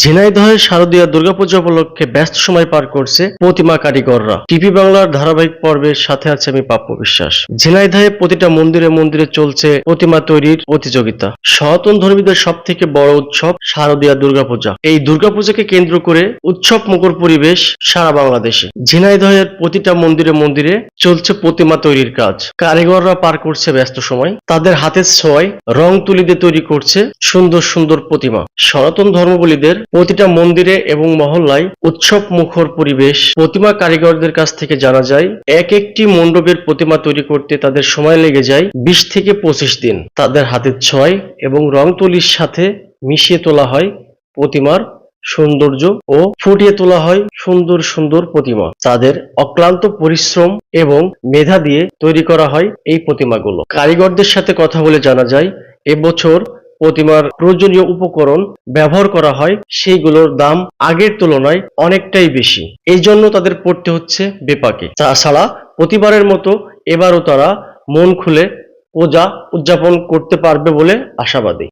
ঝিনাইদহের শারদীয় দুর্গাপূজা উপলক্ষে ব্যস্ত সময় পার করছে প্রতিমা কারিগররা। টিভি বাংলার ধারাবাহিক পর্বের সাথে আছে আমি পাপ্য বিশ্বাস। ঝিনাইদহে প্রতিটা মন্দিরে মন্দিরে চলছে প্রতিমা তৈরির প্রতিযোগিতা। সনাতন ধর্মীদের সব থেকে বড় উৎসব শারদীয় দুর্গাপূজা। এই দুর্গাপূজাকে কেন্দ্র করে উৎসব মুখর পরিবেশ সারা বাংলাদেশে। ঝিনাইদহের প্রতিটা মন্দিরে মন্দিরে চলছে প্রতিমা তৈরির কাজ। কারিগররা পার করছে ব্যস্ত সময়। তাদের হাতের ছোঁয়ায় রং তুলি দিয়ে তৈরি করছে সুন্দর সুন্দর প্রতিমা। সনাতন ধর্মবলীদের প্রতিটা মন্দিরে এবং মহল্লায় উৎসব মুখর পরিবেশ প্রতিমা কারিগরদের কাছ থেকে জানা যায়, এক একটি মণ্ডপের প্রতিমা তৈরি করতে তাদের সময় লেগে যায় বিশ থেকে পঁচিশ দিন। তাদের হাতের ছোঁয়ায় এবং রং তুলির সাথে মিশিয়ে তোলা হয় প্রতিমার সৌন্দর্য ও ফুটিয়ে তোলা হয় সুন্দর সুন্দর প্রতিমা। তাদের অক্লান্ত পরিশ্রম এবং মেধা দিয়ে তৈরি করা হয় এই প্রতিমাগুলো। কারিগরদের সাথে কথা বলে জানা যায় এবছর প্রতিমার প্রয়োজনীয় উপকরণ ব্যবহার করা হয়, সেইগুলোর দাম আগের তুলনায় অনেকটাই বেশি। এই জন্য তাদের পড়তে হচ্ছে বেপাকে। তাছাড়া প্রতিবারের মতো এবারও তারা মন খুলে পূজা উদযাপন করতে পারবে বলে আশাবাদী।